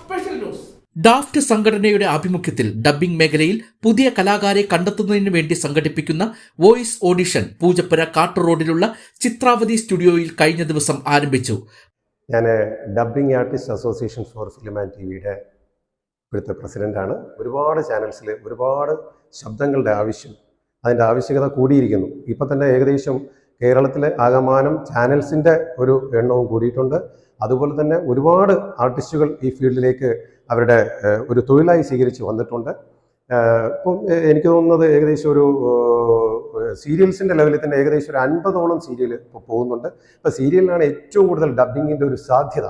Special news daft സംഘടനയുടെ ആഭിമുഖ്യത്തിൽ dubbing മേഖലയിൽ പുതിയ കലാകാരെ കണ്ടെത്തുന്നതിന് വേണ്ടി സംഘടിപ്പിക്കുന്ന വോയിസ് ഓഡിഷൻ പൂജപ്പുര കാട്ടു റോഡിലുള്ള ചിത്രാവതി സ്റ്റുഡിയോയിൽ കഴിഞ്ഞ ദിവസം ആരംഭിച്ചു. ഞാൻ dubbing artist association for film and T വിയുടെ ഇവിടുത്തെ പ്രസിഡന്റാണ് ഒരുപാട് ചാനൽസിൽ ഒരുപാട് ശബ്ദങ്ങളുടെ ആവശ്യം അതിന്റെ ആവശ്യകത കൂടിയിരിക്കുന്നു. ഇപ്പം തന്നെ ഏകദേശം കേരളത്തിലെ ആകമാനം ചാനൽസിന്റെ ഒരു എണ്ണവും കൂടിയിട്ടുണ്ട്. അതുപോലെ തന്നെ ഒരുപാട് ആർട്ടിസ്റ്റുകൾ ഈ ഫീൽഡിലേക്ക് അവരുടെ ഒരു തൊഴിലായി സ്വീകരിച്ച് വന്നിട്ടുണ്ട്. ഇപ്പം എനിക്ക് തോന്നുന്നത് ഏകദേശം ഒരു സീരിയൽസിന്റെ ലെവലിൽ തന്നെ ഏകദേശം ഒരു അൻപതോളം സീരിയൽ ഇപ്പോൾ പോകുന്നുണ്ട്. ഇപ്പോൾ സീരിയലിനാണ് ഏറ്റവും കൂടുതൽ ഡബ്ബിങ്ങിന്റെ ഒരു സാധ്യത.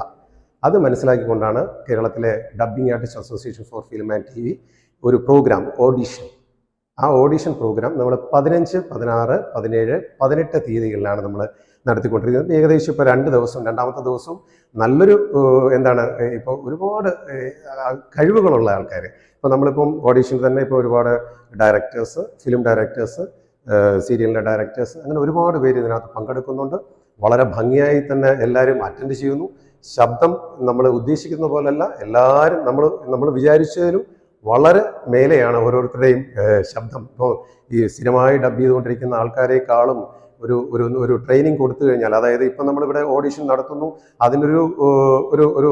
അത് മനസ്സിലാക്കിക്കൊണ്ടാണ് കേരളത്തിലെ dubbing artist association for film and T ഒരു പ്രോഗ്രാം ഓഡിഷൻ. ആ ഓഡിഷൻ പ്രോഗ്രാം നമ്മൾ പതിനഞ്ച് പതിനാറ് പതിനേഴ് പതിനെട്ട് തീയതികളിലാണ് നമ്മൾ നടത്തിക്കൊണ്ടിരിക്കുന്നത്. ഏകദേശം ഇപ്പോൾ രണ്ട് ദിവസം രണ്ടാമത്തെ ദിവസം നല്ലൊരു എന്താണ് ഇപ്പോൾ ഒരുപാട് കഴിവുകളുള്ള ആൾക്കാർ ഇപ്പോൾ നമ്മളിപ്പം ഓഡീഷനിൽ തന്നെ ഇപ്പോൾ ഒരുപാട് ഡയറക്ടേഴ്സ് ഫിലിം ഡയറക്ടേഴ്സ് സീരിയലിന്റെ ഡയറക്ടേഴ്സ് അങ്ങനെ ഒരുപാട് പേര് ഇതിനകത്ത് പങ്കെടുക്കുന്നുണ്ട്. വളരെ ഭംഗിയായി തന്നെ എല്ലാവരും അറ്റൻഡ് ചെയ്യുന്നു. ശബ്ദം നമ്മൾ ഉദ്ദേശിക്കുന്ന പോലല്ല. എല്ലാവരും നമ്മൾ നമ്മൾ വിചാരിച്ചതിലും വളരെ മേലെയാണ് ഓരോരുത്തരുടെയും ശബ്ദം. ഇപ്പോൾ ഈ സ്ഥിരമായി ഡബ് ചെയ്തുകൊണ്ടിരിക്കുന്ന ആൾക്കാരെക്കാളും ഒരു ഒരു ഒരു ട്രെയിനിങ് കൊടുത്തു കഴിഞ്ഞാൽ അതായത് ഇപ്പം നമ്മളിവിടെ ഓഡിഷൻ നടത്തുന്നു അതിനൊരു ഒരു ഒരു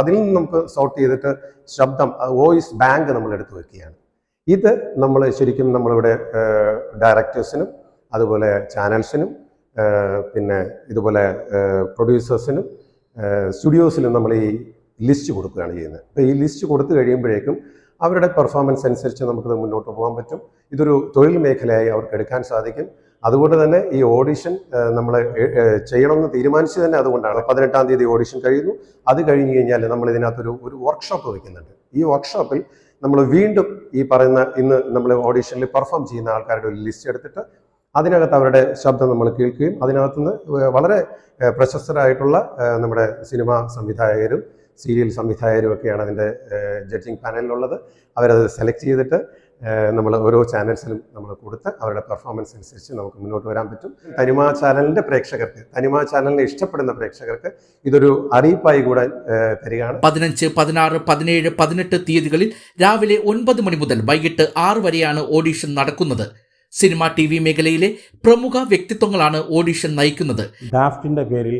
അതിൽ നിന്ന് നമുക്ക് സോർട്ട് ചെയ്തിട്ട് ശബ്ദം വോയിസ് ബാങ്ക് നമ്മൾ എടുത്തു വെക്കുകയാണ് ഇത് നമ്മൾ ശരിക്കും നമ്മളിവിടെ ഡയറക്ടേഴ്സിനും അതുപോലെ ചാനൽസിനും പിന്നെ ഇതുപോലെ പ്രൊഡ്യൂസേഴ്സിനും സ്റ്റുഡിയോസിലും നമ്മൾ ഈ ലിസ്റ്റ് കൊടുക്കുകയാണ് ചെയ്യുന്നത്. അപ്പോൾ ഈ ലിസ്റ്റ് കൊടുത്തു കഴിയുമ്പോഴേക്കും അവരുടെ പെർഫോമൻസ് അനുസരിച്ച് നമുക്കത് മുന്നോട്ട് പോകാൻ പറ്റും. ഇതൊരു തൊഴിൽ മേഖലയായി അവർക്ക് എടുക്കാൻ സാധിക്കും. അതുകൊണ്ട് തന്നെ ഈ ഓഡിഷൻ നമ്മൾ ചെയ്യണമെന്ന് തീരുമാനിച്ചു തന്നെ അതുകൊണ്ടാണ്. പതിനെട്ടാം തീയതി ഓഡിഷൻ കഴിയുന്നു. അത് കഴിഞ്ഞ് കഴിഞ്ഞാൽ നമ്മൾ ഇതിനകത്തൊരു ഒരു വർക്ക്ഷോപ്പ് വയ്ക്കുന്നുണ്ട് ഈ വർക്ക്ഷോപ്പിൽ നമ്മൾ വീണ്ടും ഈ പറയുന്ന ഇന്ന് നമ്മൾ ഓഡിഷനിൽ പെർഫോം ചെയ്യുന്ന ആൾക്കാരുടെ ഒരു ലിസ്റ്റ് എടുത്തിട്ട് അതിനകത്ത് അവരുടെ ശബ്ദം നമ്മൾ കേൾക്കുകയും അതിനകത്തുനിന്ന് വളരെ പ്രശസ്തരായിട്ടുള്ള നമ്മുടെ സിനിമാ സംവിധായകരും സീരിയൽ സംവിധായകരും ഒക്കെയാണ് അതിന്റെ ജഡ്ജിങ് പാനലിലുള്ളത്. അവരത് സെലക്ട് ചെയ്തിട്ട് നമ്മൾ ഓരോ ചാനൽസിലും നമ്മൾ കൊടുത്ത് അവരുടെ പെർഫോമൻസ് അനുസരിച്ച് നമുക്ക് മുന്നോട്ട് വരാൻ പറ്റും. തനിമ ചാനലിന്റെ പ്രേക്ഷകർക്ക് തനിമ ചാനലിനെ ഇഷ്ടപ്പെടുന്ന പ്രേക്ഷകർക്ക് ഇതൊരു അറിയിപ്പായി കൂടെ തരികയാണ്. പതിനഞ്ച് പതിനാറ് പതിനേഴ് പതിനെട്ട് തീയതികളിൽ രാവിലെ ഒൻപത് മണി മുതൽ വൈകിട്ട് ആറ് വരെയാണ് ഓഡിഷൻ നടക്കുന്നത്. സിനിമ ടി വി മേഖലയിലെ പ്രമുഖ വ്യക്തിത്വങ്ങളാണ് ഓഡിഷൻ നയിക്കുന്നത്. ഡാഫ്റ്റിന്റെ പേരിൽ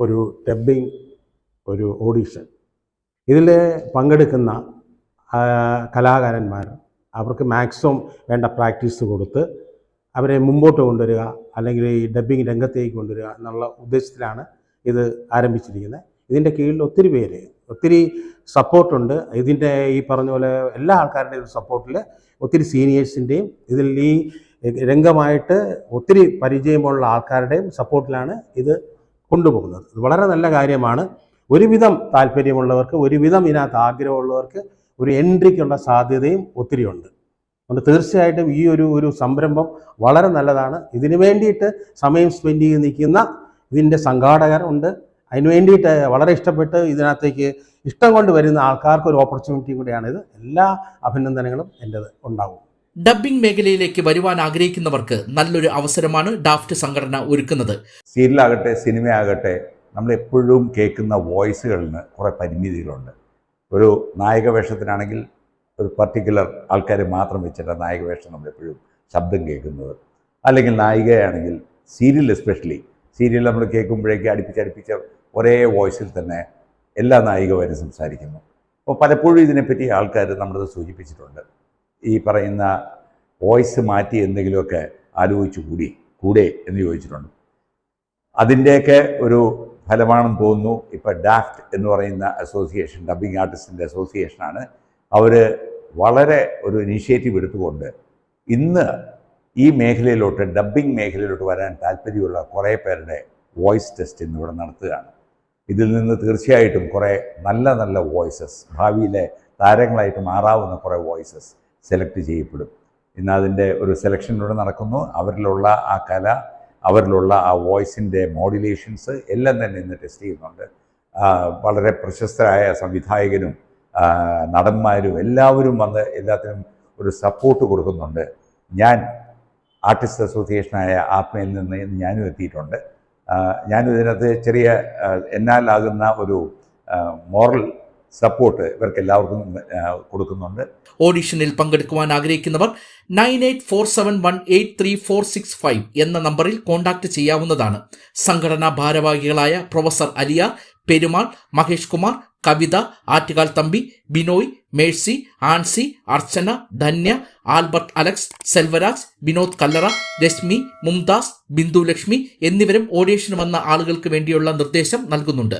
ഒരു ഡബ്ബിംഗ് ഒരു ഓഡീഷൻ ഇതിൽ പങ്കെടുക്കുന്ന കലാകാരന്മാർ അവർക്ക് മാക്സിമം വേണ്ട പ്രാക്ടീസ് കൊടുത്ത് അവരെ മുമ്പോട്ട് കൊണ്ടുവരിക അല്ലെങ്കിൽ ഈ ഡബ്ബിംഗ് രംഗത്തേക്ക് കൊണ്ടുവരിക എന്നുള്ള ഉദ്ദേശത്തിലാണ് ഇത് ആരംഭിച്ചിരിക്കുന്നത്. ഇതിന്റെ കീഴിൽ ഒത്തിരി പേര് ഒത്തിരി സപ്പോർട്ടുണ്ട് ഇതിന്റെ ഈ പറഞ്ഞ പോലെ എല്ലാ ആൾക്കാരുടെയും സപ്പോർട്ടിൽ ഒത്തിരി സീനിയേഴ്സിന്റെയും ഇതിൽ ഈ രംഗമായിട്ട് ഒത്തിരി പരിചയമുള്ള ആൾക്കാരുടെയും സപ്പോർട്ടിലാണ് ഇത് കൊണ്ടുപോകുന്നത്. വളരെ നല്ല കാര്യമാണ്. ഒരുവിധം താല്പര്യമുള്ളവർക്ക് ഒരുവിധം ഇതിനകത്ത് ആഗ്രഹമുള്ളവർക്ക് ഒരു എൻട്രിക്കുള്ള സാധ്യതയും ഒത്തിരിയുണ്ട് അതുകൊണ്ട് തീർച്ചയായിട്ടും ഈ ഒരു ഒരു സംരംഭം വളരെ നല്ലതാണ്. ഇതിനു വേണ്ടിയിട്ട് സമയം സ്പെൻഡ് ചെയ്ത് നിൽക്കുന്ന ഇതിന്റെ സംഘാടകർ ഉണ്ട്. അതിന് വേണ്ടിയിട്ട് വളരെ ഇഷ്ടപ്പെട്ട് ഇതിനകത്തേക്ക് ഇഷ്ടം കൊണ്ട് വരുന്ന ആൾക്കാർക്ക് ഒരു ഓപ്പർച്യൂണിറ്റി കൂടിയാണിത്. എല്ലാ അഭിനന്ദനങ്ങളും എന്റെത് ഉണ്ടാവും. ഡബ്ബിംഗ് മേഖലയിലേക്ക് വരുവാൻ ആഗ്രഹിക്കുന്നവർക്ക് നല്ലൊരു അവസരമാണ് ഡാഫ്റ്റ് സംഘടന ഒരുക്കുന്നത്. സീരിയലാകട്ടെ സിനിമയാകട്ടെ നമ്മൾ എപ്പോഴും കേൾക്കുന്ന വോയിസുകളിന് കുറേ പരിമിതികളുണ്ട്. ഒരു നായക വേഷത്തിനാണെങ്കിൽ ഒരു പർട്ടിക്കുലർ ആൾക്കാരെ മാത്രം വെച്ചിട്ട് നായക വേഷം നമ്മളെപ്പോഴും ശബ്ദം കേൾക്കുന്നത്. അല്ലെങ്കിൽ നായികയാണെങ്കിൽ സീരിയൽ എസ്പെഷ്യലി സീരിയൽ നമ്മൾ കേൾക്കുമ്പോഴേക്ക് അടുപ്പിച്ചടുപ്പിച്ച ഒരേ വോയിസിൽ തന്നെ എല്ലാ നായികമാരും സംസാരിക്കുന്നു. അപ്പോൾ പലപ്പോഴും ഇതിനെപ്പറ്റി ആൾക്കാർ നമ്മളത് സൂചിപ്പിച്ചിട്ടുണ്ട്. ഈ പറയുന്ന വോയിസ് മാറ്റി എന്തെങ്കിലുമൊക്കെ ആലോചിച്ചു കൂടി കൂടെ എന്ന് ചോദിച്ചിട്ടുണ്ട്. അതിന്റെയൊക്കെ ഒരു ഫലമാണെന്ന് തോന്നുന്നു. ഇപ്പോൾ ഡാഫ്റ്റ് എന്ന് പറയുന്ന അസോസിയേഷൻ ഡബ്ബിംഗ് ആർട്ടിസ്റ്റിന്റെ അസോസിയേഷനാണ് അവർ വളരെ ഒരു ഇനീഷ്യേറ്റീവ് എടുത്തുകൊണ്ട് ഇന്ന് ഈ മേഖലയിലോട്ട് ഡബ്ബിംഗ് മേഖലയിലോട്ട് വരാൻ താല്പര്യമുള്ള കുറേ പേരുടെ വോയിസ് ടെസ്റ്റ് ഇന്നിവിടെ നടത്തുകയാണ്. ഇതിൽ നിന്ന് തീർച്ചയായിട്ടും കുറേ നല്ല നല്ല വോയിസസ് ഭാവിയിലെ താരങ്ങളായിട്ട് മാറാവുന്ന കുറേ വോയിസസ് സെലക്ട് ചെയ്യപ്പെടും. ഇന്ന് അതിന്റെ ഒരു സെലക്ഷൻ ഇവിടെ നടക്കുന്നു. അവരിലുള്ള ആ കല അവരിലുള്ള ആ വോയിസിന്റെ മോഡുലേഷൻസ് എല്ലാം തന്നെ ഇന്ന് ടെസ്റ്റ് ചെയ്യുന്നുണ്ട്. വളരെ പ്രശസ്തരായ സംവിധായകനും നടന്മാരും എല്ലാവരും വന്ന് എല്ലാത്തിനും ഒരു സപ്പോർട്ട് കൊടുക്കുന്നുണ്ട്. ഞാൻ ആർട്ടിസ്റ്റ് അസോസിയേഷനായ ആത്മയിൽ നിന്ന് ഞാനും എത്തിയിട്ടുണ്ട്. ഞാനും ഇതിനകത്ത് ചെറിയ എന്നാലാകുന്ന ഒരു മോറൽ സപ്പോർട്ട് ഇവർക്ക് എല്ലാവർക്കും കൊടുക്കുന്നുണ്ട്. ഓഡിഷനിൽ പങ്കെടുക്കുവാൻ ആഗ്രഹിക്കുന്നവർ nine eight four seven one eight three four six five എന്ന നമ്പറിൽ കോൺടാക്ട് ചെയ്യാവുന്നതാണ്. സംഘടനാ ഭാരവാഹികളായ professor Aliyar Perumal Mahesh Kumar Kavitha Attukal Thampi Binoy Mercy Ancy Archana Dhanya Albert Alex Selvaraj Vinod Kallara Reshmi Mumtaz Bindu Lakshmi എന്നിവരും ഓഡിഷന് വന്ന ആളുകൾക്ക് വേണ്ടിയുള്ള നിർദ്ദേശം നൽകുന്നുണ്ട്.